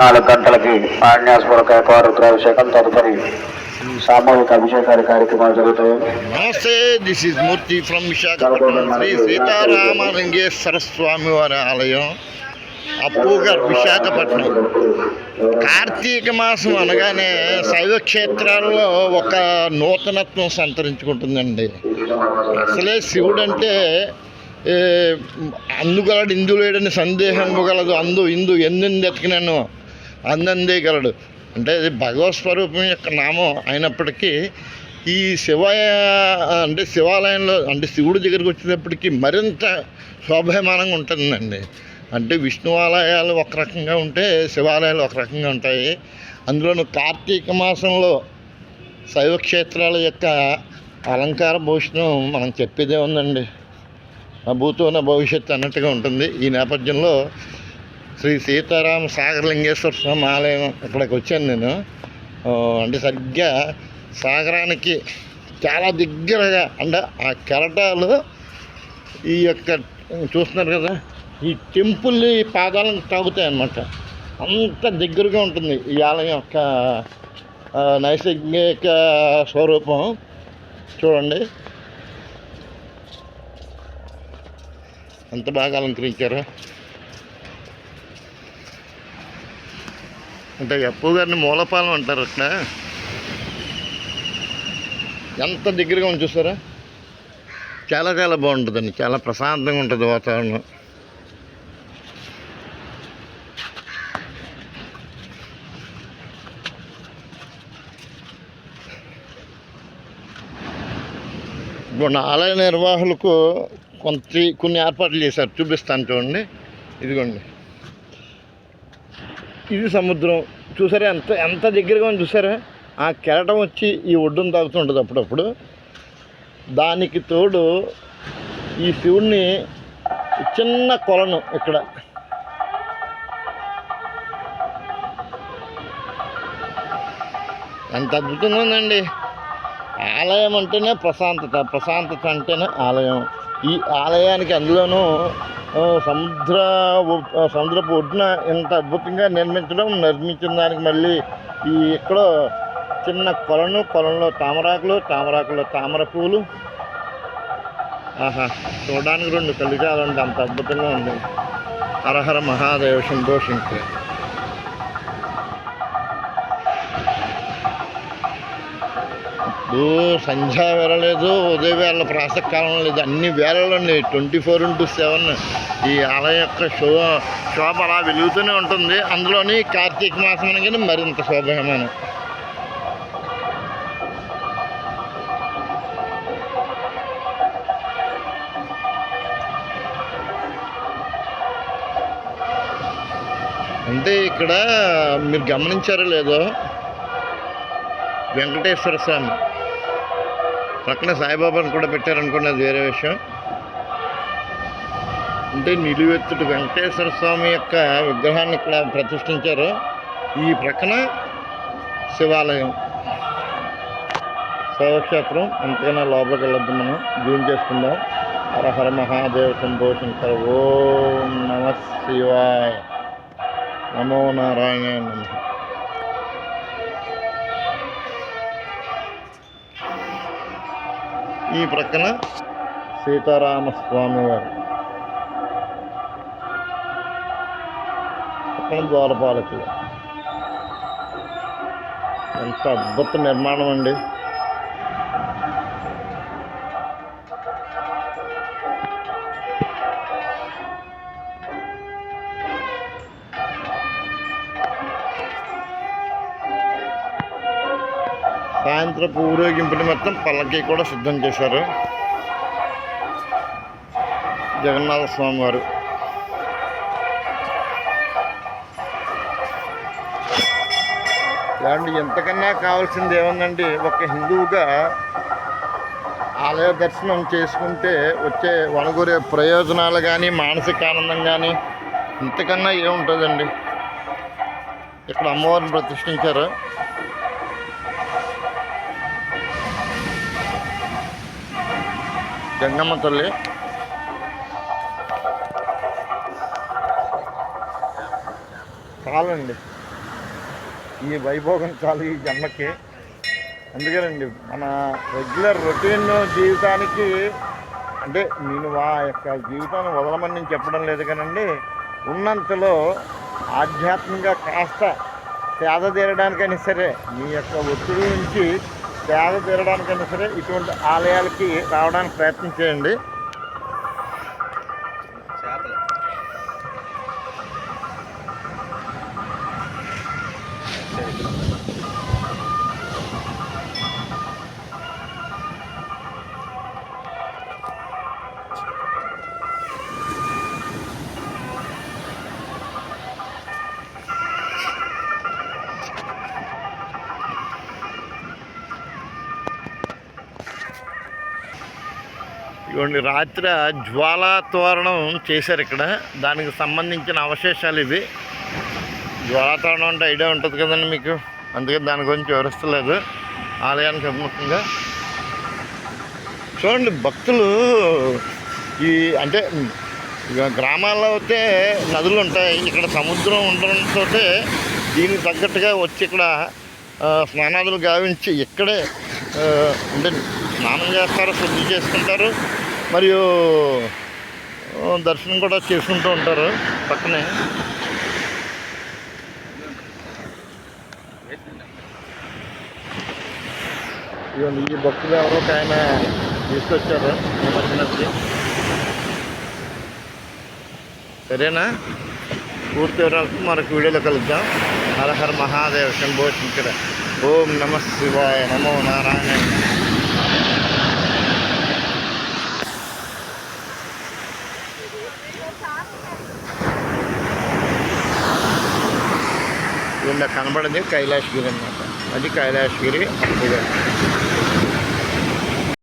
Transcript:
నాలుగు గంటలకి ఆన్యాస్పూర్వక ఏకవార రుద్రాభిషేకం తదుపరి సామూహిక అభిషేకాలు కార్యక్రమాలు జరుగుతాయి. నమస్తే this is Murthy from Visakhapatnam Shri Seetharamalingeswara Swamy వారి ఆలయం అప్పుగర్ విశాఖపట్నం. కార్తీక మాసం అనగానే శైవ క్షేత్రాల్లో ఒక నూతనత్వం సంతరించుకుంటుందండి. అసలే శివుడు అంటే అందుగలడు ఇందులేడని సందేహం గలదు అందు ఇందు ఎందెందు ఎతికినాను అందందే గలడు. అంటే ఇది భగవత్ స్వరూపం యొక్క నామం అయినప్పటికీ ఈ శివ అంటే శివాలయంలో అంటే శివుడి దగ్గరికి వచ్చేటప్పటికి మరింత శోభమానంగా ఉంటుందండి. అంటే విష్ణు ఆలయాలు ఒక రకంగా ఉంటే శివాలయాలు ఒక రకంగా ఉంటాయి. అందులోనూ కార్తీక మాసంలో శైవక్షేత్రాల యొక్క అలంకార భూషణం మనం చెప్పేదే ఉందండి. నా భూతోన భవిష్యత్తు అన్నట్టుగా ఉంటుంది. ఈ నేపథ్యంలో శ్రీ సీతారామ సాగరలింగేశ్వర స్వామి ఆలయం ఇక్కడికి వచ్చాను నేను. అంటే సరిగ్గా సాగరానికి చాలా దగ్గరగా అంటే ఆ కెరటాలు ఈ యొక్క చూస్తున్నారు కదా ఈ టెంపుల్ పాదాలను తాగుతాయి అన్నమాట. అంత దగ్గరగా ఉంటుంది ఈ ఆలయం యొక్క నైసర్గిక స్వరూపం. చూడండి. ఎంత బాగా అలంకరించారు? అంటే అప్పు గారిని మూలపాలెం అంటారు అక్కడ ఎంత దగ్గరగా ఉంది చూసారా? చాలా చాలా బాగుంటుందండి. చాలా ప్రశాంతంగా ఉంటుంది వాతావరణం. ఇప్పుడు ఆలయ నిర్వాహకులకు కొంత కొన్ని ఏర్పాట్లు చేశారు. చూపిస్తాను చూడండి ఇదిగోండి. ఇది సముద్రం. చూసారా ఎంత ఎంత దగ్గరగా ఉంది చూసారా? ఆ కెరటం వచ్చి ఈ ఒడ్డును తాగుతుంటుంది అప్పుడప్పుడు. దానికి తోడు ఈ శివుణ్ణి చిన్న కొలను ఇక్కడ. ఎంత అద్భుతంగా ఉందండి. ఆలయం అంటేనే ప్రశాంతత ప్రశాంతత అంటేనే ఆలయం. ఈ ఆలయానికి అందులోనూ సముద్ర సముద్రపు ఒడ్డున ఇంత అద్భుతంగా నిర్మించడం నిర్మించిన దానికి మళ్ళీ ఈ ఇక్కడ చిన్న కొలను కొలంలో తామరాకులు తామరాకులో తామర పూలు. ఆహా చూడడానికి రెండు కళ్ళు చాలండి అంత అద్భుతంగా ఉంది. హరహర మహాదేవ శంభో శంకర్. ఇప్పుడు సంధ్యా వేళ లేదు ఉదయ వేళ ప్రాసకాలం లేదు. అన్ని వేళలు అండి ట్వంటీ ఫోర్ ఇంటూ సెవెన్ ఈ ఆలయం యొక్క శో శోభ అలా వెలుగుతూనే ఉంటుంది. అందులోని కార్తీక మాసం అనగానే మరింత శోభయమానం. అంటే ఇక్కడ మీరు గమనించారో లేదో? వెంకటేశ్వర స్వామి. పక్కన సాయిబాబాను కూడా పెట్టారనుకున్నది వేరే విషయం. అంటే నిలువెత్తుడు వెంకటేశ్వర స్వామి యొక్క విగ్రహాన్ని ఇక్కడ ప్రతిష్ఠించారు. ఈ ప్రక్కన శివాలయం. శైవక్షేత్రం. అంతకన్నా లోపలికి వెళ్ళొద్దు మనం. జూమ్ చేసుకుందాం. హరహర మహాదేవ శంభో శంకర. ఓం నమ శివాయ. నమో నారాయణ నమ. ఈ ప్రక్కన సీతారామ స్వామి వారు పక్కన ద్వారపాలకులు. ఎంత అద్భుత నిర్మాణం అండి. సాయంత్రపు ఊరేగింపుని మొత్తం పల్లకి కూడా సిద్ధం చేశారు. జగన్నాథ స్వామి వారు. ఎంతకన్నా కావాల్సింది ఏముందండి? ఒక హిందువుగా ఆలయ దర్శనం చేసుకుంటే వచ్చే వనగొరే ప్రయోజనాలు కానీ మానసిక ఆనందం కానీ ఇంతకన్నా ఏముంటుందండి? ఇక్కడ అమ్మవారిని ప్రతిష్ఠించారు. జంగమ్మ తల్లి. చాలండి. ఈ వైభోగం చాలు ఈ జన్మకి. అందుకేనండి మన రెగ్యులర్ రొటీన్ జీవితానికి అంటే నేను ఆ యొక్క జీవితాన్ని వదలమని నేను చెప్పడం లేదు కానండి ఉన్నంతలో ఆధ్యాత్మికంగా కాస్త సేద తీరడానికైనా సరే మీ యొక్క ఒత్తిడి నుంచి సేద తీరడానికైనా సరే ఇటువంటి ఆలయాలకి రావడానికి ప్రయత్నం చేయండి. ఇవ్వండి రాత్రి జ్వాలా తోరణం చేశారు ఇక్కడ. దానికి సంబంధించిన అవశేషాలు ఇవి. జ్వాలా తోరణం అంటే ఐడియా ఉంటుంది కదండి మీకు? అందుకే దాని గురించి వివరిస్తలేదు. ఆలయానికి అభిముఖంగా చూడండి భక్తులు ఈ అంటే గ్రామాల్లో అయితే నదులు ఉంటాయి. ఇక్కడ సముద్రం ఉండడంతో దీనికి తగ్గట్టుగా వచ్చి ఇక్కడ స్నానాదులు గావించి ఇక్కడే అంటే స్నానం చేస్తారు శుద్ధి చేసుకుంటారు. మరియు దర్శనం కూడా చేసుకుంటూ ఉంటారు పక్కనే. ఇవన్నీ ఈ భక్తులు ఎవరో ఒక ఆయన తీసుకొచ్చారు నిమజ్జనకి సరేనా? పూర్తి వివరాలకు మరొక వీడియోలో కలుద్దాం. హరహర మహాదేవ శంభో శంకర. ఓం నమ శివాయ నమో నారాయణ ఇలా కనబడింది కైలాసగిరి అనమాట అది కైలాసగిరి అప్పుడు.